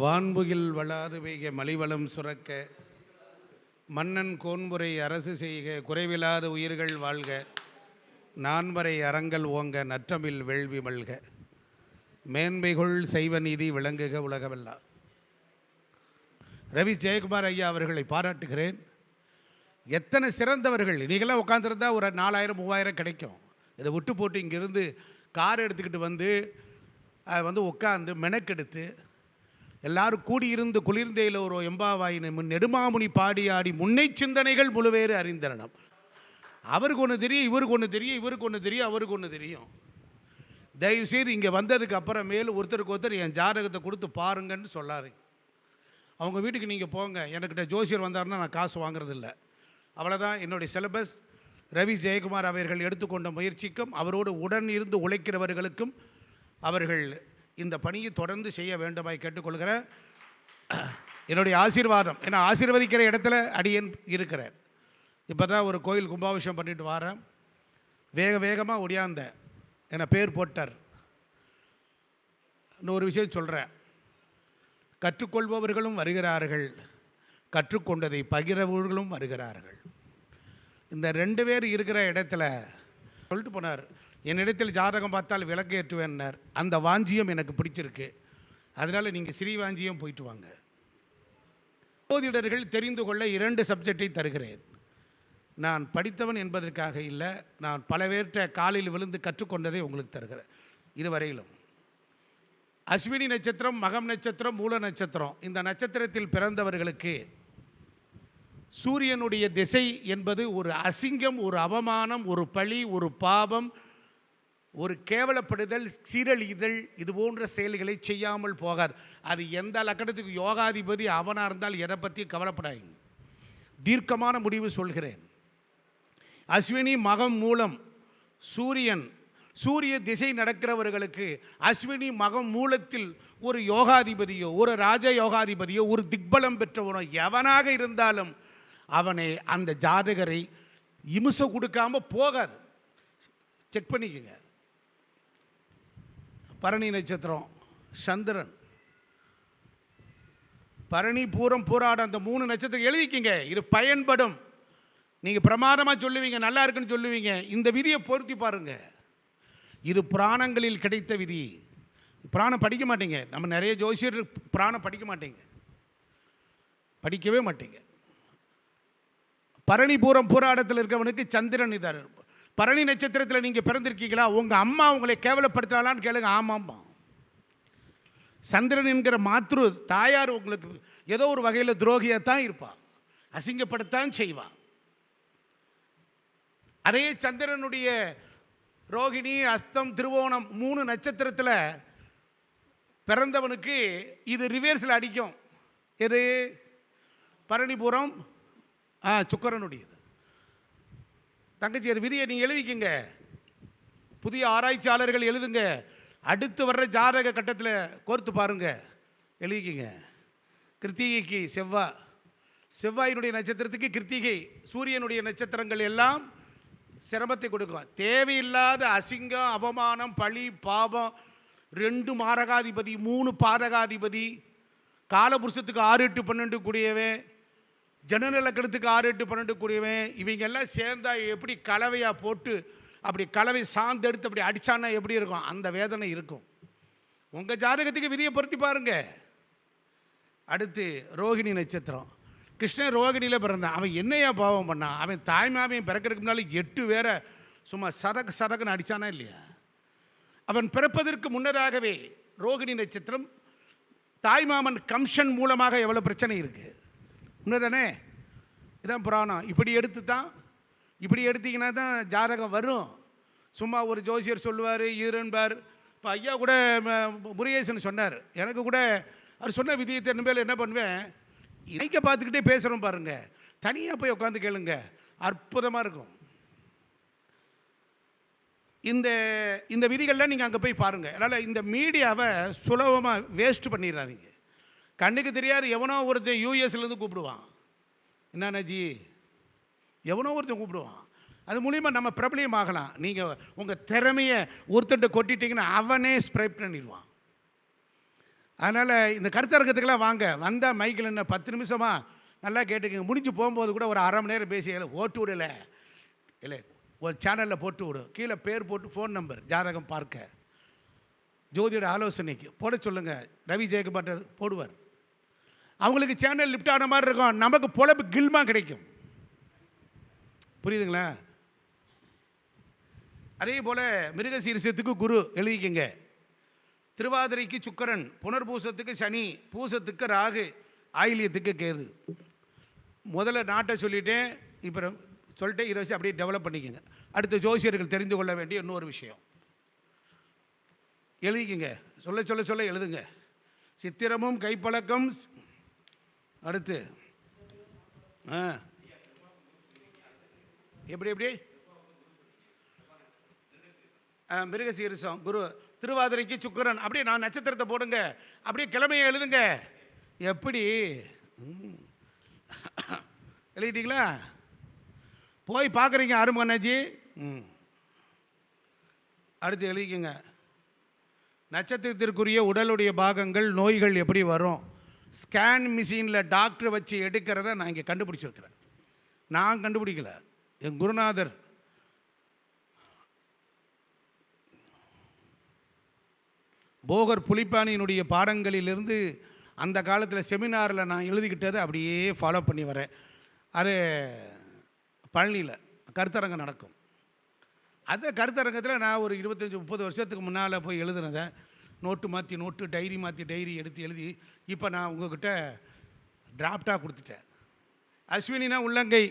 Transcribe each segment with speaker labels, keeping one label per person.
Speaker 1: வான்புகில் வளாது பெய்க மலிவளம் சுரக்க மன்னன் கோன்புரை அரசு செய்க குறைவிலாத உயிர்கள் வாழ்க நான்மறை அறங்கள் ஓங்க நற்றமில் வேள்வி மல்க. மேன்மைகொள் செய்வ நீதி விளங்குக உலகமெல்லாம் ரவி ஜெயக்குமார் ஐயா அவர்களை பாராட்டுகிறேன். எத்தனை சிறந்தவர்கள். நீங்களாம் உட்காந்துருந்தா ஒரு நாலாயிரம் மூவாயிரம் கிடைக்கும். இதை விட்டு போட்டு இங்கேருந்து கார் எடுத்துக்கிட்டு வந்து வந்து உட்காந்து மெனக்கெடுத்து எல்லாரும் கூடியிருந்து குளிர்ந்தையில் ஒரு எம்பாவாயினை முன் நெடுமாமுனி பாடி ஆடி முன்னை சிந்தனைகள் முழுவேறு அறிந்தனம் அவருக்கு ஒன்று தெரியும் இவருக்கு ஒன்று தெரியும் இவருக்கு ஒன்று தெரியும் அவருக்கு ஒன்று தெரியும். தயவுசெய்து இங்கே வந்ததுக்கு அப்புறமேல் ஒருத்தருக்கு ஒருத்தர் என் ஜாதகத்தை கொடுத்து பாருங்கன்னு சொல்லாது அவங்க வீட்டுக்கு நீங்கள் போங்க. எனக்கிட்ட ஜோசியர் வந்தாருன்னா நான் காசு வாங்குறதில்ல. அவ்வளோதான் என்னுடைய சிலபஸ் ரவி ஜெயக்குமார் அவர்கள் எடுத்துக்கொண்ட முயற்சிக்கும் அவரோடு உடன் இருந்து உழைக்கிறவர்களுக்கும் அவர்கள் இந்த பணியை தொடர்ந்து செய்ய வேண்டுமாய் கேட்டுக்கொள்கிறேன் என்னுடைய ஆசீர்வாதம். ஏன்னா ஆசீர்வதிக்கிற இடத்துல அடியன் இருக்கிறேன். இப்போ தான் ஒரு கோயில் கும்பாபிஷேகம் பண்ணிட்டு வரேன். வேக வேகமாக ஒடியாந்தேன் என்னை பேர் போட்டார். ஒரு விஷயம் சொல்கிறேன் கற்றுக்கொள்பவர்களும் வருகிறார்கள். கற்றுக்கொண்டதை பகிரவர்களும் வருகிறார்கள். இந்த ரெண்டு பேர் இருக்கிற இடத்துல சொல்லிட்டு போனார். என்னிடத்தில் ஜாதகம் பார்த்தால் விளக்கு ஏற்றுவேன்னார். அந்த வாஞ்சியம் எனக்கு பிடிச்சிருக்கு. அதனால் நீங்கள் ஸ்ரீ வாஞ்சியம் போயிட்டு வாங்க. ஜோதிடர்கள் தெரிந்து கொள்ள இரண்டு சப்ஜெக்டை தருகிறேன். நான் படித்தவன் என்பதற்காக இல்லை நான் பல பேர்கிட்ட காலில் விழுந்து கற்றுக்கொண்டதை உங்களுக்கு தருகிறேன். இதுவரையிலும். அஸ்வினி நட்சத்திரம் மகம் நட்சத்திரம் மூல நட்சத்திரம். இந்த நட்சத்திரத்தில் பிறந்தவர்களுக்கு சூரியனுடைய திசை என்பது ஒரு அசிங்கம் ஒரு அவமானம் ஒரு பழி ஒரு பாவம் ஒரு கேவலப்படுதல் சீரழிதல் இது போன்ற செயல்களை செய்யாமல் போகாது. அது எந்த லக்கணத்துக்கு யோகாதிபதி அவனாக இருந்தால் எதை பற்றி கவலைப்படாதீங்க. தீர்க்கமான முடிவு சொல்கிறேன். அஸ்வினி மகம் மூலம் சூரியன் சூரிய திசை நடக்கிறவர்களுக்கு அஸ்வினி மகம் மூலத்தில் ஒரு யோகாதிபதியோ ஒரு ராஜ யோகாதிபதியோ ஒரு திக்பலம் பெற்றவனோ எவனாக இருந்தாலும் அவனை அந்த ஜாதகரை இம்சை கொடுக்காம போகாது. செக் பண்ணிக்கோங்க. பரணி நட்சத்திரம் சந்திரன். பரணி பூரம் பூராடம் அந்த மூணு நட்சத்திரம் எழுதிக்கிங்க. இது பயன்படும். நீங்கள் பிரமாதமாக சொல்லுவீங்க நல்லா இருக்குன்னு சொல்லுவீங்க. இந்த விதியை பொருத்தி பாருங்க. இது புராணங்களில் கிடைத்த விதி. பிராணம் படிக்க மாட்டீங்க. நம்ம நிறைய ஜோசியர் பிராணம் படிக்க மாட்டீங்க. படிக்கவே மாட்டீங்க. பரணி பூரம் பூராடத்தில் இருக்கவனுக்கு சந்திரன் இதார். பரணி நட்சத்திரத்தில் நீங்கள் பிறந்திருக்கீங்களா? உங்கள் அம்மா உங்களை கேவலப்படுத்துகிறாளான்னு கேளுங்க. ஆமாம்மா சந்திரன் என்கிற மாத்ரு தாயார் உங்களுக்கு ஏதோ ஒரு வகையில் துரோகியாக தான் இருப்பாள் அசிங்கப்படுத்தான் செய்வாள் அதே சந்திரனுடைய ரோகிணி அஸ்தம் திருவோணம் மூணு நட்சத்திரத்தில் பிறந்தவனுக்கு இது ரிவேர்ஸில் அடிக்கும். எது? பரணிபுரம் ஆ சுக்கரனுடையது. தங்கச்சி அது விதியை நீங்கள் எழுதிக்கங்க. புதிய ஆராய்ச்சியாளர்கள் எழுதுங்க. அடுத்து வர்ற ஜாதக கட்டத்தில் கோர்த்து பாருங்க. எழுதிக்கிங்க. கிருத்திகைக்கு செவ்வாய் செவ்வாயினுடைய நட்சத்திரத்துக்கு கிருத்திகை சூரியனுடைய நட்சத்திரங்கள் எல்லாம் சிரமத்தை கொடுக்கும். தேவையில்லாத அசிங்கம் அவமானம் பழி பாவம் ரெண்டு மாரகாதிபதி மூணு பாதகாதிபதி காலபுருஷத்துக்கு ஆறு எட்டு பன்னெண்டு கூடியவன் ஜனநலக்கணத்துக்கு ஆறு எட்டு பன்னெண்டு கூடியவன் இவங்க எல்லாம் சேர்ந்தா எப்படி கலவையாக போட்டு அப்படி கலவை சார்ந்தெடுத்து அப்படி அடித்தானா எப்படி இருக்கும்? அந்த வேதனை இருக்கும். உங்கள் ஜாதகத்துக்கு விதியை பொருத்தி பாருங்க. அடுத்து ரோகிணி நட்சத்திரம். கிருஷ்ணன் ரோகிணியில் பிறந்தான். அவன் என்னையா பாவம் பண்ணான்? அவன் தாய்மாமையும் பிறக்கிறதுக்கு முன்னால எட்டு பேரை சும்மா சதக்கு சதக்குன்னு அடித்தானா இல்லையா? அவன் பிறப்பதற்கு முன்னதாகவே ரோகிணி நட்சத்திரம் தாய்மாமன் கம்ஷன் மூலமாக எவ்வளோ பிரச்சனை இருக்குது உண்மைதானே? இதான் புராணம். இப்படி எடுத்து தான் இப்படி எடுத்தீங்கன்னா தான் ஜாதகம் வரும். சும்மா ஒரு ஜோசியர் சொல்லுவார் ஈரன்பார். இப்போ ஐயா கூட ம- முருகேசன் சொன்னார். எனக்கு கூட அவர் சொன்ன விதியத்தை இனிமேல் என்ன பண்ணுவேன்? இணைக்க பார்த்துக்கிட்டே பேசுகிறோம் பாருங்கள் தனியாக போய் உட்காந்து கேளுங்க. அற்புதமாக இருக்கும். இந்த இந்த விதிகள்லாம் நீங்கள் அங்கே போய் பாருங்கள் அதனால் இந்த மீடியாவை சுலபமாக வேஸ்ட் பண்ணிடுறாதீங்க கண்ணுக்கு தெரியாது எவனோ ஒருத்தன் யூஎஸ்லேருந்து கூப்பிடுவான். என்னண்ணா ஜி? எவனோ ஒருத்தன் கூப்பிடுவான். அது மூலிமா நம்ம பிரபலியம் ஆகலாம். நீங்கள் உங்கள் திறமையை ஒருத்தன்ட்ட கொட்டிட்டீங்கன்னா அவனே ஸ்ப்ரைப் பண்ணிடுவான். அதனால் இந்த கருத்தரங்கத்துக்கெல்லாம் வாங்க. வந்தால் மைக்கில் என்ன பத்து நிமிஷமாக நல்லா கேட்டுக்கங்க. முடிஞ்சு போகும்போது கூட ஒரு அரை மணி நேரம் பேசி இல்லை ஓட்டு விடல இல்லை ஒரு சேனலில் போட்டு விடு. கீழே பேர் போட்டு ஃபோன் நம்பர் ஜாதகம் பார்க்க. ஜோதியோட ஆலோசனைக்கு. போட சொல்லுங்கள் ரவி ஜெயக்குமார் போடுவார். அவங்களுக்கு சேனல் லிஃப்ட் ஆன மாதிரி இருக்கும். நமக்கு பொழப்பு கில்மா கிடைக்கும். புரியுதுங்களா? அதே போல் மிருகசீரிசத்துக்கு குரு எழுதிக்கங்க. திருவாதிரைக்கு சுக்கரன் புனர்பூசத்துக்கு சனி பூசத்துக்கு ராகு ஆயிலியத்துக்கு கேது. முதல்ல நாட்டை சொல்லிட்டேன். இப்போ சொல்லிட்டு இதை வச்சு அப்படியே டெவலப் பண்ணிக்கோங்க. அடுத்த ஜோசியர்கள் தெரிந்து கொள்ள வேண்டிய இன்னொரு விஷயம். எழுதிக்கங்க. சொல்ல சொல்ல சொல்ல எழுதுங்க. சித்திரமும் கைப்பழக்கம் அடுத்து ஆ. எப்படி எப்படி? ஆ, மிருகசீரிசம் குரு. திருவாதிரைக்கு சுக்கிரன். அப்படியே நான் நட்சத்திரத்தை போடுங்க. அப்படியே கிழமையை எழுதுங்க. எப்படி? எழுதிட்டீங்களா? போய் பார்க்குறீங்க அரும்பு அண்ணாச்சி ம். அடுத்து எழுதிக்கங்க. நட்சத்திரத்திற்குரிய உடலுடைய பாகங்கள் நோய்கள் எப்படி வரும்? ஸ்கேன் மிஷினில் டாக்டர் வச்சு எடுக்கிறத நான் இங்கே கண்டுபிடிச்சிருக்கிறேன். நான் கண்டுபிடிக்கல. என் குருநாதர் போகர் புலிப்பானியினுடைய பாடங்களிலிருந்து அந்த காலத்தில் செமினாரில் நான் எழுதிக்கிட்டதை அப்படியே ஃபாலோ பண்ணி வரேன். அது பழனியில் கருத்தரங்கம் நடக்கும். அந்த கருத்தரங்கத்தில் நான் ஒரு இருபத்தஞ்சி முப்பது வருஷத்துக்கு முன்னால் போய் எழுதுனதை நோட்டு மாற்றி நோட்டு டைரி மாற்றி டைரி எடுத்து எழுதி இப்போ நான் உங்ககிட்ட டிராப்டாக கொடுத்துட்டேன். அஸ்வினினா உள்ளங்கை.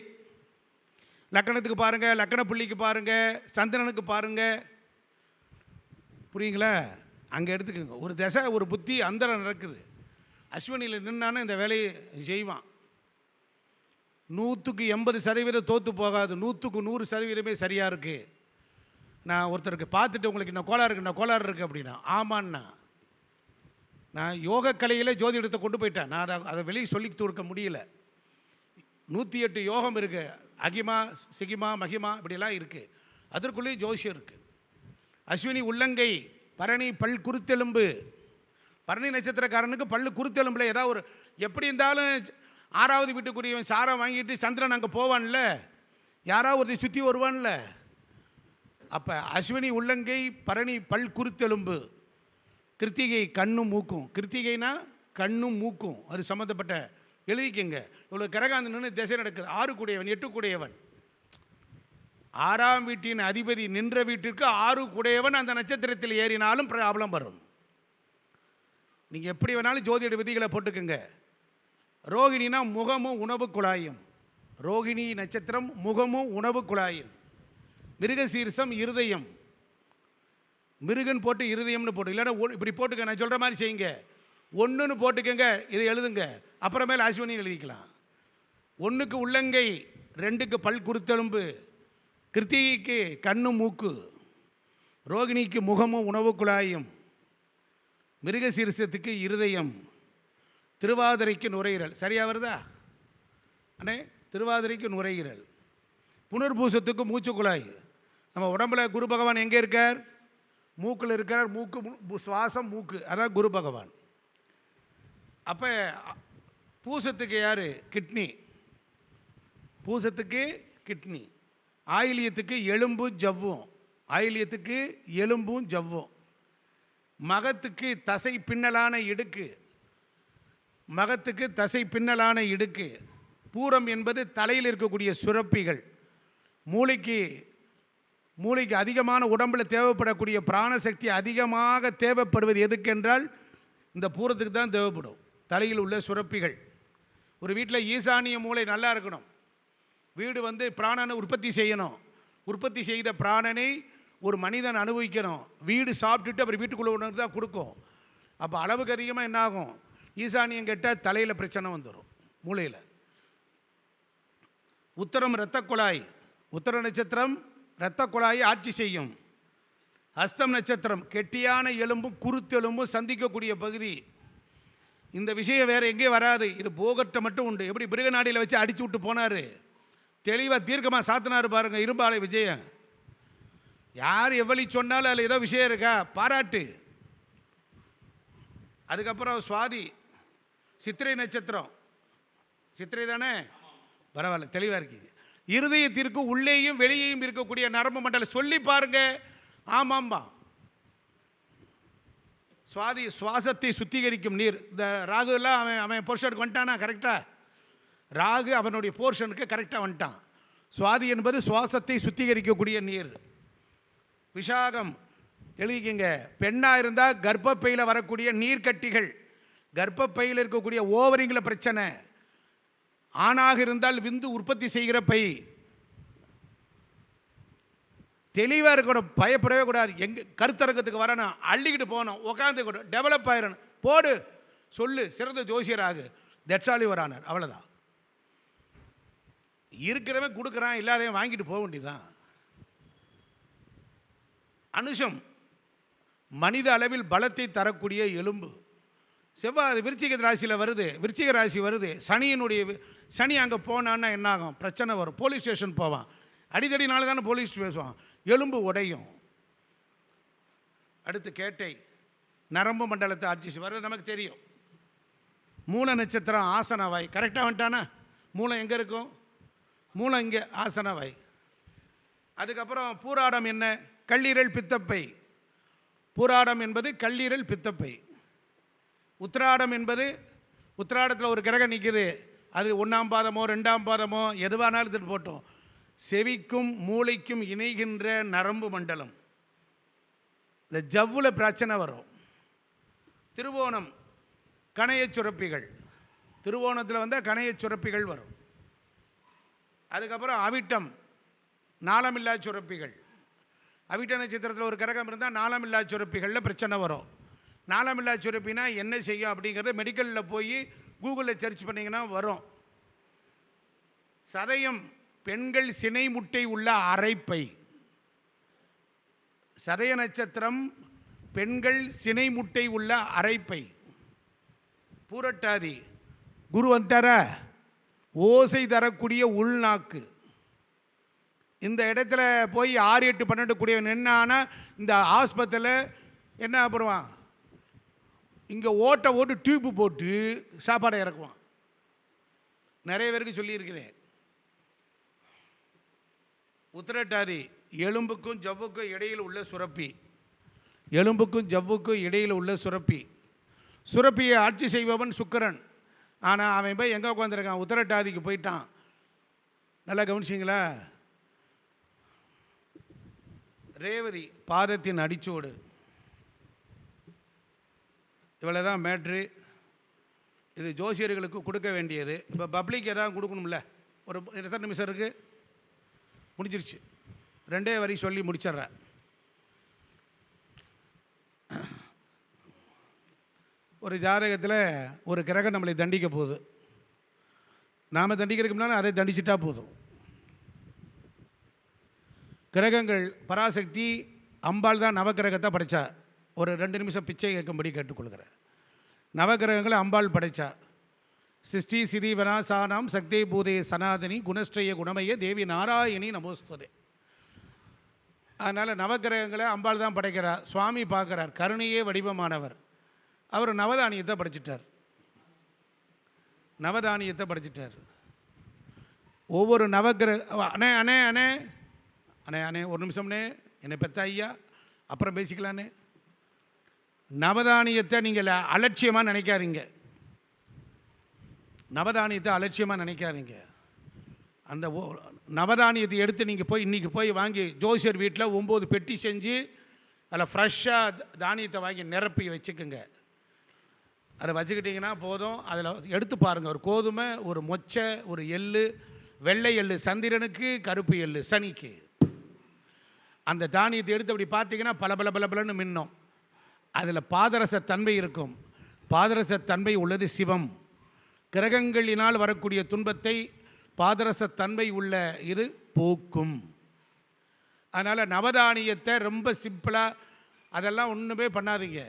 Speaker 1: லக்கணத்துக்கு பாருங்கள் லக்கண புள்ளிக்கு பாருங்கள் சந்திரனுக்கு பாருங்கள் புரியுங்களா? அங்கே எடுத்துக்கோங்க. ஒரு திசை ஒரு புத்தி அந்தரம் நடக்குது. அஸ்வினியில் நின்னானே இந்த வேலையை செய்வான். நூற்றுக்கு எண்பது சதவீதம் தோற்று போகாது. நூற்றுக்கு நூறு சதவீதமே சரியாக இருக்குது நான் ஒருத்தருக்கு பார்த்துட்டு உங்களுக்கு இன்னும் கோளாறு இருக்கு இன்னும் கோளாறு இருக்குது அப்படின்னா ஆமாண்ணா. நான் யோக கலையில் ஜோதிடத்தை கொண்டு போயிட்டேன். நான் அதை அதை வெளியே சொல்லி கொடுக்க முடியல. நூற்றி எட்டு யோகம் இருக்குது அகிமா சிகிமா மகிமா இப்படிலாம் இருக்குது அதற்குள்ளேயும் ஜோசியம் இருக்குது அஸ்வினி உள்ளங்கை பரணி பல் குருத்தெலும்பு. பரணி நட்சத்திரக்காரனுக்கு பல் குருத்தெலும்பில் ஏதாவது ஒரு எப்படி இருந்தாலும் ஆறாவது வீட்டுக்குரியவன் சாரம் வாங்கிட்டு சந்திரன் அங்கே போவான்ல. யாராவது ஒருத்தர் சுற்றி வருவான்ல. அப்போ அஸ்வினி உள்ளங்கை பரணி பல் குருத்தெலும்பு. கிருத்திகை கண்ணும் மூக்கும். கிருத்திகைனா கண்ணும் மூக்கும். அது சம்மந்தப்பட்ட எழுதிக்கங்க. இவ்வளோ கரகாந்தன்னு நின்று திசை நடக்குது. ஆறு கூடையவன் எட்டு கூடையவன் ஆறாம் வீட்டின் அதிபதி நின்ற வீட்டிற்கு ஆறு கூடையவன் அந்த நட்சத்திரத்தில் ஏறினாலும் ப்ராப்ளம் வரும். நீங்கள் எப்படி வேணாலும் ஜோதிட விதிகளை போட்டுக்கோங்க. ரோகிணினா முகமும் உணவு குழாயும். ரோகிணி நட்சத்திரம் முகமும் உணவு குழாயும். மிருகசீரிசம் இருதயம். மிருகன் போட்டு இருதயம்னு போட்டு இல்லைன்னா இப்படி போட்டுக்க நான் சொல்கிற மாதிரி செய்யுங்க. ஒன்றுன்னு போட்டுக்கங்க இதை எழுதுங்க. அப்புறமேல அஸ்வினி எழுதிக்கலாம். ஒன்றுக்கு உள்ளங்கை ரெண்டுக்கு பல் குருத்தெலும்பு கிருத்திகைக்கு கண்ணும் மூக்கு ரோகிணிக்கு முகமும் உணவு குழாயும் மிருகசீரிசத்துக்கு இருதயம் திருவாதிரைக்கு நுரையீரல். சரியாக வருதா? அண்ணே திருவாதிரைக்கு நுரையீரல். புனர்பூசத்துக்கு மூச்சு குழாய் நம்ம உடம்புல குரு பகவான் எங்கே இருக்கார்? மூக்கில் இருக்கிறார். மூக்கு சுவாசம் மூக்கு. அதான் குரு பகவான். அப்போ பூசத்துக்கு யார்? கிட்னி. பூசத்துக்கு கிட்னி. ஆயிலியத்துக்கு எலும்பு ஜவ்வும். ஆயிலியத்துக்கு எலும்பும் ஜவ்வும். மகத்துக்கு தசை பின்னலான இடுக்கு. மகத்துக்கு தசை பின்னலான இடுக்கு. பூரம் என்பது தலையில் இருக்கக்கூடிய சுரப்பிகள். மூளைக்கு மூளைக்கு அதிகமான உடம்புல தேவைப்படக்கூடிய பிராணசக்தி அதிகமாக தேவைப்படுவது எதுக்கென்றால் இந்த பூரத்துக்கு தான் தேவைப்படும். தலையில் உள்ள சுரப்பிகள். ஒரு வீட்டில் ஈசானிய மூளை நல்லா இருக்கணும். வீடு வந்து பிராணனை உற்பத்தி செய்யணும். உற்பத்தி செய்த பிராணனை ஒரு மனிதன் அனுபவிக்கணும். வீடு சாப்பிட்டுட்டு அப்புறம் வீட்டுக்குள்ளே உணவு தான் கொடுக்கும். அப்போ அளவுக்கு அதிகமாக என்னாகும்? ஈசானியம் கேட்டால் தலையில் பிரச்சனை வந்துடும் மூளையில். உத்தரம் இரத்த குழாய். உத்தர நட்சத்திரம் இரத்த குழாயை ஆட்சி செய்யும். ஹஸ்தம் நட்சத்திரம் கெட்டியான எலும்பும் குருத்தெலும்பும் சந்திக்கக்கூடிய பகுதி. இந்த விஷயம் வேறு எங்கேயும் வராது. இது போகட்ட மட்டும் உண்டு. எப்படி பிருகநாடியில் வச்சு அடிச்சு விட்டு போனார்? தெளிவாக தீர்க்கமாக சாத்தினார் பாருங்கள் இரும்பாலை விஜயன் யார் எவ்வளி சொன்னாலும் அதில் ஏதோ விஷயம் இருக்கா? பாராட்டு. அதுக்கப்புறம் சுவாதி சித்திரை நட்சத்திரம். சித்திரை தானே? பரவாயில்ல தெளிவாக இருக்கீங்க. இருதயத்திற்கு உள்ளேயும் வெளியேயும் இருக்கக்கூடிய நரம்பு மண்டலம். சொல்லி பாருங்க. ஆமாம்பா சுவாதி சுவாசத்தை சுத்திகரிக்கும் நீர். இந்த ராகு எல்லாம் அவன் அவன் போர்ஷனுக்கு வந்துட்டானா? கரெக்டாக ராகு அவனுடைய போர்ஷனுக்கு கரெக்டாக வந்துட்டான். சுவாதி என்பது சுவாசத்தை சுத்திகரிக்கக்கூடிய நீர். விஷாகம் எழுதிக்கிங்க. பெண்ணாக இருந்தால் கர்ப்பப்பையில் வரக்கூடிய நீர்க்கட்டிகள். கர்ப்பப்பையில் இருக்கக்கூடிய ஓவரிங்கில் பிரச்சனை. ஆணாக இருந்தால் விந்து உற்பத்தி செய்கிற பை. தெளிவாக இருக்கணும் பயப்படவே கூடாது. எங்கே கருத்தரங்கத்துக்கு வரணும் அள்ளிக்கிட்டு போகணும் உட்காந்துக்கணும் டெவலப் ஆயிடணும் போடு சொல்லு சிறந்த ஜோசியராகு தட்ஸ் ஆல் யுவர் ஆனர் அவ்வளோதான் இருக்கிறவன் கொடுக்குறான் இல்லாதவன் வாங்கிட்டு போக வேண்டியதுதான். அனுஷம் மனித அளவில் பலத்தை தரக்கூடிய எலும்பு. செவ்வாய் விருச்சிக ராசியில் வருது. விருச்சிக ராசி வருது. சனியினுடைய சனி அங்கே போனான்னா என்னாகும்? பிரச்சனை வரும். போலீஸ் ஸ்டேஷன் போவான். அடிதடினால தானே போலீஸ் பேசுவான். எலும்பு உடையும். அடுத்து கேட்டை. நரம்பு மண்டலத்தை ஆட்சி செய்வார் நமக்கு தெரியும். மூல நட்சத்திரம் ஆசனவாய். கரெக்டாக வந்துட்டானா? மூலம் எங்கே இருக்கும்? மூலம் இங்கே ஆசனவாய். அதுக்கப்புறம் பூராடம் என்ன? கல்லீரல் பித்தப்பை. பூராடம் என்பது கல்லீரல் பித்தப்பை. உத்திராடம் என்பது உத்திராடத்தில் ஒரு கிரகம் நிற்குது அது ஒன்றாம் பாதமோ ரெண்டாம் பாதமோ எதுவானாலும் எடுத்துட்டு போட்டோம். செவிக்கும் மூளைக்கும் இணைகின்ற நரம்பு மண்டலம். இந்த ஜவ்வில் பிரச்சனை வரும். திருவோணம் கணையச் சுரப்பிகள். திருவோணத்தில் வந்தால் கணையச் சுரப்பிகள் வரும். அதுக்கப்புறம் அவிட்டம் நாளமில்லா சுரப்பிகள். அவிட்ட நட்சத்திரத்தில் ஒரு கிரகம் இருந்தால் நாளமில்லா சுரப்பிகளில் பிரச்சனை வரும். நாளமில்லா சுரப்பினா என்ன செய்யும் அப்படிங்கிறத மெடிக்கலில் போய் கூகுளில் சர்ச் பண்ணிங்கன்னா வரும். சதயம் பெண்கள் சினை முட்டை உள்ள அரைப்பை. சதய நட்சத்திரம் பெண்கள் சினை முட்டை உள்ள அரைப்பை. பூரட்டாதி. குரு வந்துட்டாரா? ஓசை தரக்கூடிய உள்நாக்கு. இந்த இடத்துல போய் ஆறு எட்டு பன்னெண்டு கூடியவன் என்னான்னா இந்த ஆஸ்பத்திரியில் என்ன பண்ணுவான்? இங்கே ஓட்டை ஓட்டு டியூப்பு போட்டு சாப்பாடை இறக்குவான். நிறைய பேருக்கு சொல்லியிருக்கிறேன். உத்திரட்டாதி எலும்புக்கும் ஜவ்வுக்கும் இடையில் உள்ள சுரப்பி. எலும்புக்கும் ஜவ்வுக்கும் இடையில் உள்ள சுரப்பி. சுரப்பியை ஆட்சி செய்பவன் சுக்கரன். ஆனால் அவன் போய் எங்கே உட்காந்துருக்கான் உத்தரட்டாதிக்கு போயிட்டான். நல்லா கவனிச்சிங்களா? ரேவதி பாதத்தின் அடிச்சோடு. இவ்வளோ தான் மேட்ரு. இது ஜோசியர்களுக்கு கொடுக்க வேண்டியது. இப்போ பப்ளிக் எதாவது கொடுக்கணும்ல? ஒரு எத்தனை நிமிஷம் இருக்குது முடிஞ்சிருச்சு. ரெண்டே வரி சொல்லி முடிச்சிட்றேன் ஒரு ஜாதகத்தில் ஒரு கிரகம் நம்மளை தண்டிக்க போகுது. நாம் தண்டிக்கிறதுக்கு முன்னால் அதை தண்டிச்சிட்டா போதும். கிரகங்கள் பராசக்தி அம்பாள் தான் நவக்கிரகத்தை படைச்சா. ஒரு ரெண்டு நிமிஷம் பிச்சை கேட்கும்படி கேட்டுக்கொள்கிறேன். நவக்கிரகங்களை அம்பாள் படைச்சா. சிருஷ்டி சிறீவனா சானாம் சக்தி பூதே சனாதனி குணஸ்ரய குணமய தேவி நாராயணி நமோஸ்துதே. அதனால் நவக்கிரகங்களை அம்பாள் தான் படைக்கிறார் சுவாமி பார்க்குறார். கருணையே வடிவமானவர். அவர் நவதானியத்தை படைச்சிட்டார். நவதானியத்தை படைச்சிட்டார். ஒவ்வொரு நவகிரக அண்ணே அண்ணே அண்ணே. அண்ணே அண்ணே ஒரு நிமிஷம்ண்ணே என்னை பெத்த ஐயா. அப்புறம் பேசிக்கலாண்ணே. நவதானியத்தை நீங்கள் அலட்சியமாக நினைக்காதீங்க. நவதானியத்தை அலட்சியமாக நினைக்காதீங்க. அந்த ஓ- நவதானியத்தை எடுத்து நீங்கள் போய் இன்றைக்கி போய் வாங்கி ஜோசியர் வீட்டில் ஒம்பது பெட்டி செஞ்சு அதில் ஃப்ரெஷ்ஷாக தானியத்தை வாங்கி நிரப்பி வச்சுக்கோங்க. அதை வச்சுக்கிட்டிங்கன்னா போதும். அதில் எடுத்து பாருங்கள் ஒரு கோதுமை ஒரு மொச்சை ஒரு எள்ளு வெள்ளை எள்ளு சந்திரனுக்கு கருப்பு எள்ளு சனிக்கு. அந்த தானியத்தை எடுத்து அப்படி பார்த்தீங்கன்னா பல பல பல பலன்னு மின்னும். அதில் பாதரசத்தன்மை இருக்கும். பாதரசத்தன்மை உள்ளது சிவம். கிரகங்களினால் வரக்கூடிய துன்பத்தை பாதரசத்தன்மை உள்ள இது போக்கும். அதனால் நவதானியத்தை ரொம்ப சிம்பிளாக அதெல்லாம் ஒன்றுமே பண்ணாதீங்க.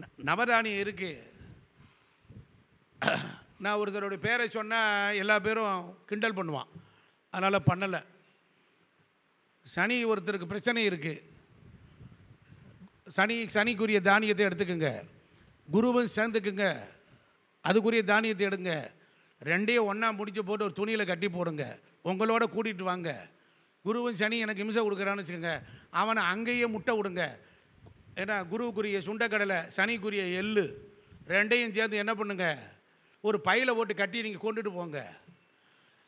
Speaker 1: ந- நவதானியம் இருக்குது நான் ஒருத்தருடைய பேரை சொன்னால் எல்லா பேரும் கிண்டல் பண்ணுவான். அதனால் பண்ணலை. சனி ஒருத்தருக்கு பிரச்சனை இருக்குது சனி சனிக்குரிய தானியத்தை எடுத்துக்கோங்க. குருவும் சேர்ந்துக்குங்க. அதுக்குரிய தானியத்தை எடுங்க. ரெண்டையும் ஒன்றா முடிச்சு போட்டு ஒரு துணியில் கட்டி போடுங்க. உங்களோட கூட்டிகிட்டு வாங்க. குருவும் சனி எனக்கு இம்சை கொடுக்குறான்னு வச்சுக்கோங்க. அவனை அங்கேயே முட்டை விடுங்க. ஏன்னா குருவுக்குரிய சுண்டக்கடலை சனிக்குரிய எள்ளு ரெண்டையும் சேர்த்து என்ன பண்ணுங்க? ஒரு பையில் போட்டு கட்டி நீங்கள் கொண்டுட்டு போங்க.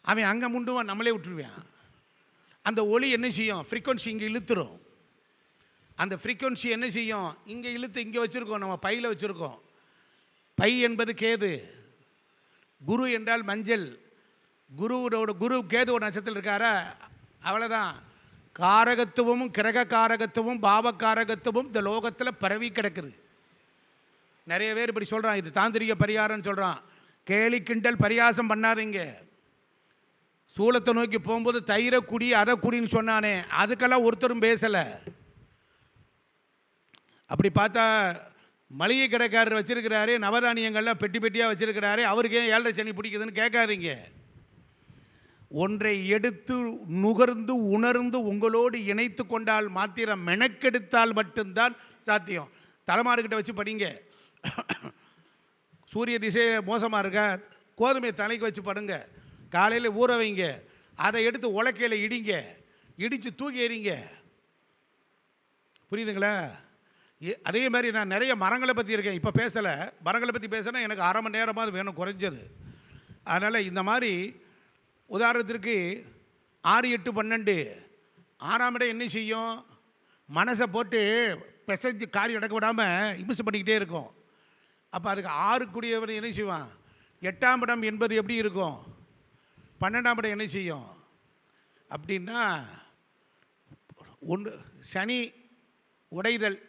Speaker 1: அவன் அங்கே முண்டுவான் நம்மளே விட்டுருவான். அந்த ஒளி என்ன செய்யும்? ஃப்ரீக்வன்சி இங்கே இழுத்துரும். அந்த ஃப்ரீக்வன்சி என்ன செய்யும்? இங்கே இழுத்து இங்கே வச்சுருக்கோம் நம்ம பையில் வச்சுருக்கோம். பை என்பது கேது. குரு என்றால் மஞ்சள். குருவோட குரு கேதுவோட நட்சத்திரம் இருக்காரா அவ்வளோதான் காரகத்துவமும் கிரக காரகத்துவமும் பாவகாரகத்துவம் இந்த லோகத்தில் பரவி கிடக்குது. நிறைய பேர் இப்படி சொல்கிறான் இது தாந்திரிக பரிகாரம்னு சொல்கிறான் கேலி கிண்டல் பரிகாசம் பண்ணாதீங்க. சூளத்தை நோக்கி போகும்போது தயிரை குடி அதை குடின்னு சொன்னானே. அதுக்கெல்லாம் ஒருத்தரும் பேசலை. அப்படி பார்த்தா மளிகை கடைக்காரர் வச்சுருக்கிறாரு நவதானியங்கள்லாம் பெட்டி பெட்டியாக வச்சுருக்கிறாரு அவருக்கு ஏன் ஏழரை சனி பிடிக்குதுன்னு கேட்காதீங்க. ஒன்றை எடுத்து நுகர்ந்து உணர்ந்து உங்களோடு இணைத்து கொண்டால் மாத்திரம் மெனக்கெடுத்தால் மட்டும்தான் சாத்தியம். தலைமாறுகிட்ட வச்சு படிங்க. சூரிய திசை மோசமாக இருக்கா? கோதுமை தலைக்கு வச்சு படுங்க. காலையில் ஊற வைங்க. அதை எடுத்து உலக்கையில் இடிங்க. இடித்து தூக்கி எறிங்க. புரியுதுங்களா? அதே மாதிரி நான் நிறைய மரங்களை பற்றி இருக்கேன். இப்போ பேசலை. மரங்களை பற்றி பேசினா எனக்கு அரை மணி நேரமாவது வேணும் குறைஞ்சது. அதனால் இந்த மாதிரி உதாரணத்திற்கு ஆறு எட்டு பன்னெண்டு. ஆறாம் இடம் என்ன செய்யும்? மனசை போட்டு பிசைஞ்சு காரியம் நடக்க விடாமல் இம்சை பண்ணிக்கிட்டே இருக்கும். அப்போ அதுக்கு ஆறுக்குடியவன் என்ன செய்வான்? எட்டாம் இடம் என்பது எப்படி இருக்கும்? பன்னெண்டாம் இடம் என்ன செய்யும்? அப்படின்னா ஒன்று சனி உடைதல்.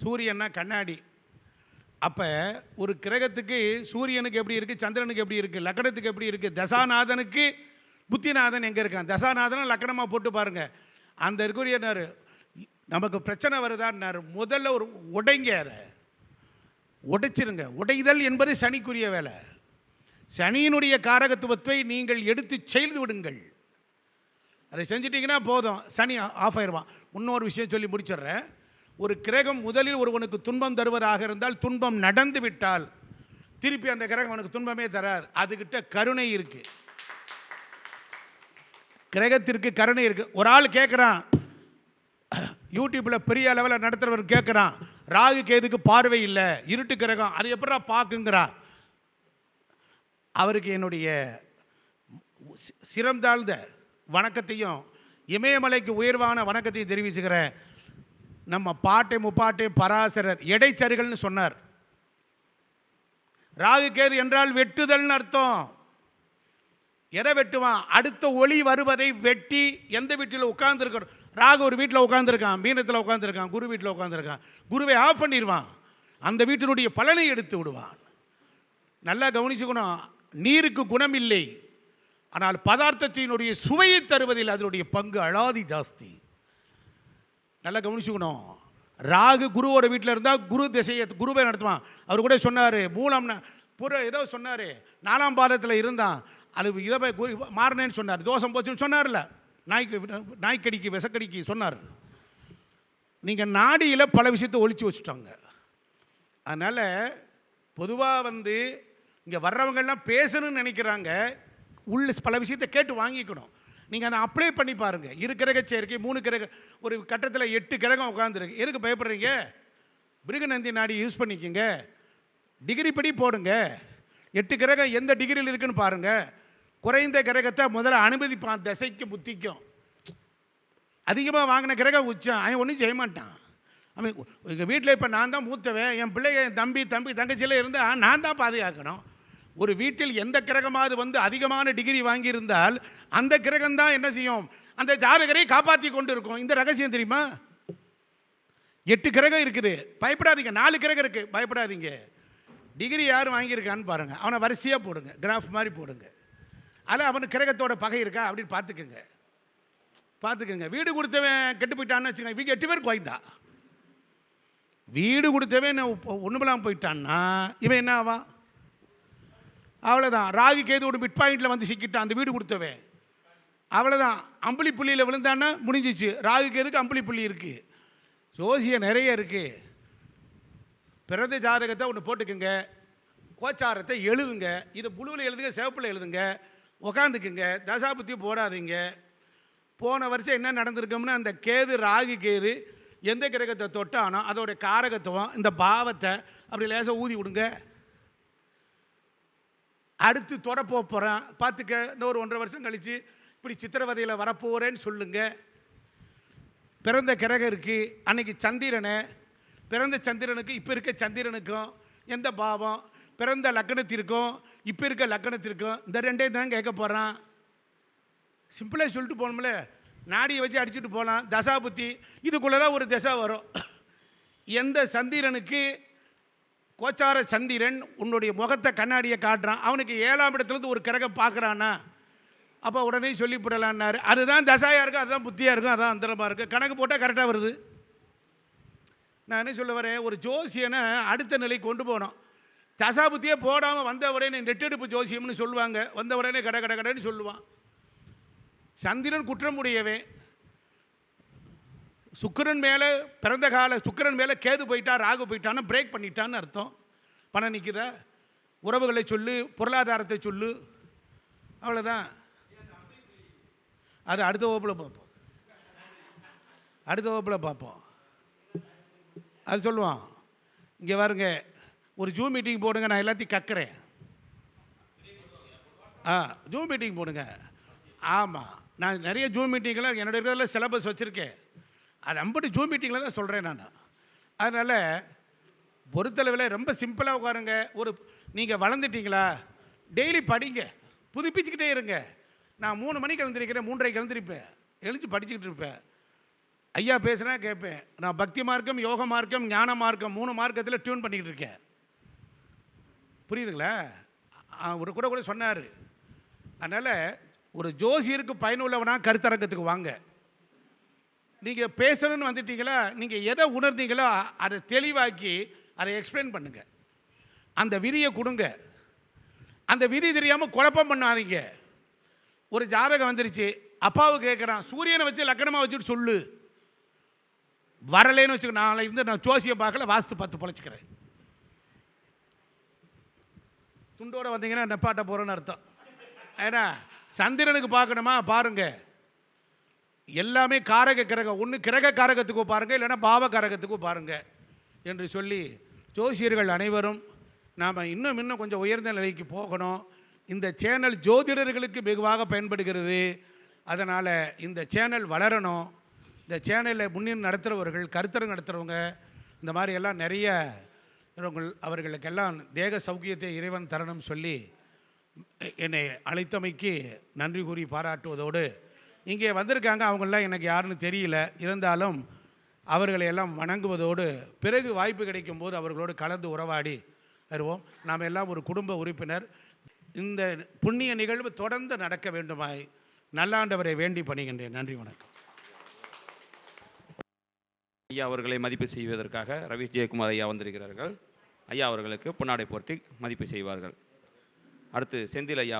Speaker 1: சூரியன்னா கண்ணாடி. அப்போ ஒரு கிரகத்துக்கு சூரியனுக்கு எப்படி இருக்குது சந்திரனுக்கு எப்படி இருக்குது லக்கணத்துக்கு எப்படி இருக்குது தசாநாதனுக்கு புத்திநாதன் எங்கே இருக்கான்? தசாநாதனை லக்கணமாக போட்டு பாருங்கள் அந்த இருக்கிறார் நமக்கு பிரச்சனை வருதான்னாரு. முதல்ல ஒரு உடைங்க அதை. உடைச்சிருங்க. உடைதல் என்பது சனிக்குரிய வேலை. சனியினுடைய காரகத்துவத்தை நீங்கள் எடுத்து செய்து விடுங்கள். அதை செஞ்சிட்டிங்கன்னா போதும். சனி ஆஃப் ஆயிடுவான் இன்னொரு விஷயம் சொல்லி முடிச்சிடுறேன். ஒரு கிரகம் முதலில் ஒருவனுக்கு துன்பம் தருவதாக இருந்தால் துன்பம் நடந்து விட்டால் திருப்பி அந்த கிரகம் அவனுக்கு துன்பமே தராது. அதுகிட்ட கருணை இருக்கு. கிரகத்திற்கு கருணை இருக்கு. ஒரு ஆள் கேட்குறான் யூடியூப்பில் பெரிய லெவலில் நடத்துகிறவர் கேட்குறான் ராகு கேதுக்கு பார்வை இல்லை. இருட்டு கிரகம். அது எப்படா பார்க்குங்கிறா. அவருக்கு என்னுடைய சிறந்தாழ்ந்த வணக்கத்தையும் இமயமலைக்கு உயர்வான வணக்கத்தையும் தெரிவிச்சுக்கிறேன். நம்ம பாட்டை முப்பாட்டை பராசரர் எடைச்சருகள்னு சொன்னார். ராகு கேது என்றால் வெட்டுதல்னு அர்த்தம். எதை வெட்டுவான்? அடுத்த ஒளி வருவதை வெட்டி எந்த வீட்டில் உட்கார்ந்துருக்கிறோம் ராகு ஒரு வீட்டில் உட்காந்துருக்கான் மீனத்தில் உட்காந்துருக்கான் குரு வீட்டில் உட்காந்துருக்கான் குருவை ஆஃப் பண்ணிடுவான். அந்த வீட்டினுடைய பலனை எடுத்து விடுவான். நல்லா கவனிச்சுக்கணும். நீருக்கு குணம் இல்லை ஆனால் பதார்த்தத்தினுடைய சுவையை தருவதில் அதனுடைய பங்கு அழாதி ஜாஸ்தி. நல்லா கவனிச்சுக்கணும். ராகு குருவோட வீட்டில் இருந்தால் குரு திசையை குருவை நடத்துவான். அவர் கூட சொன்னார் மூலம்னா புற ஏதோ சொன்னார் நாலாம் பாதத்தில் இருந்தான். அது இதை போய் குரு மாறினேன்னு சொன்னார். தோஷம் போச்சுன்னு சொன்னார்ல. நாய்க்கு நாய்க்கடிக்கு விசக்கடிக்கு சொன்னார். நீங்கள் நாடியில் பல விஷயத்தை ஒழிச்சு வச்சுட்டாங்க. அதனால் பொதுவாக வந்து இங்கே வர்றவங்கெல்லாம் பேசணும்னு நினைக்கிறாங்க. உள்ள பல விஷயத்தை கேட்டு வாங்கிக்கணும். நீங்கள் அதை அப்ளை பண்ணி பாருங்கள் இரு கிரக சேர்க்கை மூணு கிரக ஒரு கட்டத்தில் எட்டு கிரகம் உட்காந்துருக்கு எதுக்கு பயப்படுறீங்க? பிருகநந்தி நாடி யூஸ் பண்ணிக்கோங்க. டிகிரி படி போடுங்க. எட்டு கிரகம் எந்த டிகிரியில் இருக்குன்னு பாருங்கள் குறைந்த கிரகத்தை முதல்ல அனுமதிப்பான். திசைக்கு புத்திக்கும். அதிகமாக வாங்கின கிரகம் உச்சம். அவன் ஒன்றும் செய்ய மாட்டான். அவன் எங்கள் வீட்டில் இப்போ நான் தான் மூத்தவன். என் பிள்ளைங்க என் தம்பி தம்பி தங்கச்சியில் இருந்தால் நான் தான் பாதுகாக்கணும். ஒரு வீட்டில் எந்த கிரகமாவது வந்து அதிகமான டிகிரி வாங்கியிருந்தால் அந்த கிரகம் தான் என்ன செய்யும்? அந்த ஜாதகரை காப்பாற்றி கொண்டு இருக்கும் இந்த ரகசியம் தெரியுமா? எட்டு கிரகம் இருக்குது. பயப்படாதீங்க. நாலு கிரகம் இருக்குது பயப்படாதீங்க. டிகிரி யார் வாங்கியிருக்கான்னு பாருங்கள் அவனை வரிசையாக போடுங்க. கிராஃப் மாதிரி போடுங்க. அதில் அவனுக்கு கிரகத்தோட பகை இருக்கா அப்படின்னு பார்த்துக்குங்க. பார்த்துக்குங்க. வீடு கொடுத்தவன் கெட்டு போயிட்டான்னு வச்சுக்கோங்க. இவங்க எட்டு பேர் கோய்ந்தா வீடு கொடுத்தவன் ஒன்றுமெல்லாம் போயிட்டான்னா இவன் என்ன ஆவான்? அவ்வளோதான் ராகு கேதுவோட மிட் பாயிண்டில் வந்து சிக்கிட்டான். அந்த வீடு கொடுத்தவன். அவ்வளோதான் அம்புலி புள்ளியில் விழுந்தான்னா முடிஞ்சிச்சு. ராகு கேதுக்கு அம்புலி புள்ளி இருக்குது ஜோசியம் நிறைய இருக்குது பிறந்த ஜாதகத்தை ஒன்று போட்டுக்குங்க. கோச்சாரத்தை எழுதுங்க. இது புழுவில் எழுதுங்க சிவப்பில் எழுதுங்க. உக்காந்துக்குங்க. தசாபுத்தி போடாதீங்க. போன வருஷம் என்ன நடந்திருக்கோம்னா அந்த கேது ராகு கேது எந்த கிரகத்தை தொட்டானோ அதோடைய காரகத்துவம் இந்த பாவத்தை அப்படி லேசாக ஊதி விடுங்க. அடுத்து தொடப்போ போகிறேன் பார்த்துக்க இன்னொரு ஒன்றரை வருஷம் கழித்து இப்படி சித்திரவதையில் வரப்போகிறேன்னு சொல்லுங்க. பிறந்த கிரகம் இருக்குது அன்னைக்கு சந்திரனை பிறந்த சந்திரனுக்கும் இப்போ இருக்க சந்திரனுக்கும் எந்த பாவம்? பிறந்த லக்கணத்திற்கும் இப்போ இருக்க லக்கணத்திற்கும் இந்த ரெண்டே தான் கேட்க போகிறான் சிம்பிளாக சொல்லிட்டு போகணும்ல. நாடியை வச்சு அடிச்சுட்டு போகலாம் தசா புத்தி இதுக்குள்ளே தான் ஒரு திசை வரும். எந்த சந்திரனுக்கு கோச்சார சந்திரன் உன்னுடைய முகத்தை கண்ணாடியை காட்டுறான். அவனுக்கு ஏழாம் இடத்துலேருந்து ஒரு கிரகம் பார்க்குறானா அப்போ உடனே சொல்லிவிடலான்னாரு அதுதான் தசாயாக இருக்கும் அதுதான் புத்தியாக இருக்கும் அதுதான் அந்தரமாக இருக்கும் கணக்கு போட்டால் கரெக்டாக வருது. நான் என்ன சொல்ல வரேன் ஒரு ஜோசியனை அடுத்த நிலைக்கு கொண்டு போனோம் தசா புத்தியே போடாமல் வந்த உடனே நெட்டெடுப்பு ஜோசியம்னு சொல்லுவாங்க. வந்த உடனே கட கட கடன்னு சொல்லுவான். சந்திரன் குற்றமுடையவன் சுக்கிரன் மேலே பிறந்த கால சுக்கிரன் மேலே கேது போயிட்டா ராகு போயிட்டான்னு பிரேக் பண்ணிட்டான்னு அர்த்தம். பணம் நிற்கிற உறவுகளை சொல்லு பொருளாதாரத்தை சொல்லு. அவ்வளோதான் அது அடுத்த வகுப்பில் பார்ப்போம். அடுத்த வகுப்பில் பார்ப்போம். அது சொல்லுவான் இங்கே பாருங்க ஒரு ஜூம் மீட்டிங் போடுங்க நான் எல்லாத்தையும் கக்கிறேன். ஆ ஜூம் மீட்டிங் போடுங்க. ஆமாம் நான் நிறைய ஜூம் மீட்டிங்கெல்லாம் என்னுடைய இருக்கிறதுல சிலபஸ் வச்சுருக்கேன். அது அம்பட்டு ஜூம் மீட்டிங்கில் தான் சொல்கிறேன் நான். அதனால் பொறுத்தளவில் ரொம்ப சிம்பிளாக உட்காருங்க. ஒரு நீங்கள் வளர்ந்துட்டீங்களா? டெய்லி படிங்க. புதுப்பிச்சுக்கிட்டே இருங்க. நான் மூணு மணிக்கு எழுந்திருக்கிறேன் மூன்றரைக்கு எழுந்திருப்பேன். எழுந்து படிச்சுக்கிட்டு இருப்பேன். ஐயா பேசுனா கேட்பேன். நான் பக்தி மார்க்கம் யோக மார்க்கம் ஞான மார்க்கம் மூணு மார்க்கத்தில் டியூன் பண்ணிக்கிட்டு இருக்கேன். புரியுதுங்களா? ஒரு கூட கூட சொன்னார். அதனால் ஒரு ஜோசியருக்கு பயனுள்ளவனா கருத்தரங்கத்துக்கு வாங்க. நீங்கள் பேசணும்னு வந்துட்டீங்களா? நீங்கள் எதை உணர்ந்தீங்களோ அதை தெளிவாக்கி அதை எக்ஸ்பிளைன் பண்ணுங்கள் அந்த விதியை கொடுங்க. அந்த விதி தெரியாமல் குழப்பம் பண்ணாதீங்க. ஒரு ஜாதகம் வந்துருச்சு. அப்பாவை கேட்குறான் சூரியனை வச்சு லக்கணமாக வச்சுட்டு சொல்லு. வரலேன்னு வச்சுக்க நாளை இருந்து நான் ஜோசியம் பார்க்கல வாஸ்து பார்த்து பொழைச்சிக்கிறேன். துண்டோடு வந்தீங்கன்னா நெப்பாட்ட போகிறேன்னு அர்த்தம். ஏன்னா சந்திரனுக்கு பார்க்கணுமா? பாருங்கள் எல்லாமே காரக கிரகம். ஒன்று கிரக காரகத்துக்கு பாருங்கள் இல்லைன்னா பாவ காரகத்துக்கு பாருங்கள் என்று சொல்லி ஜோசியர்கள் அனைவரும் நாம் இன்னும் இன்னும் கொஞ்சம் உயர்ந்த நிலைக்கு போகணும். இந்த சேனல் ஜோதிடர்களுக்கு வெகுவாக பயன்படுகிறது. அதனால் இந்த சேனல் வளரணும். இந்த சேனலை முன்னின் நடத்துகிறவர்கள் கருத்தரங்கு நடத்துகிறவங்க இந்த மாதிரி எல்லாம் நிறைய அவர்களுக்கெல்லாம் தேக சௌக்கியத்தை இறைவன் தரணும் சொல்லி என்னை அழைத்தமைக்கு நன்றி கூறி பாராட்டுவதோடு இங்கே வந்திருக்காங்க அவங்களாம் எனக்கு யாருன்னு தெரியல. இருந்தாலும் அவர்களை எல்லாம் வணங்குவதோடு பிறகு வாய்ப்பு கிடைக்கும் போது அவர்களோடு கலந்து உறவாடி வருவோம். நாம் எல்லாம் ஒரு குடும்ப உறுப்பினர். இந்த புண்ணிய நிகழ்வு தொடர்ந்து நடக்க வேண்டுமாய் நல்லாண்டவரை வேண்டி பணிகின்றேன். நன்றி வணக்கம்.
Speaker 2: ஐயா அவர்களை மதிப்பு செய்வதற்காக ரவி ஜெயக்குமார் ஐயா வந்திருக்கிறார்கள். ஐயா அவர்களுக்கு பொன்னாடை போர்த்தி மதிப்பு செய்வார்கள். அடுத்து செந்தில் ஐயா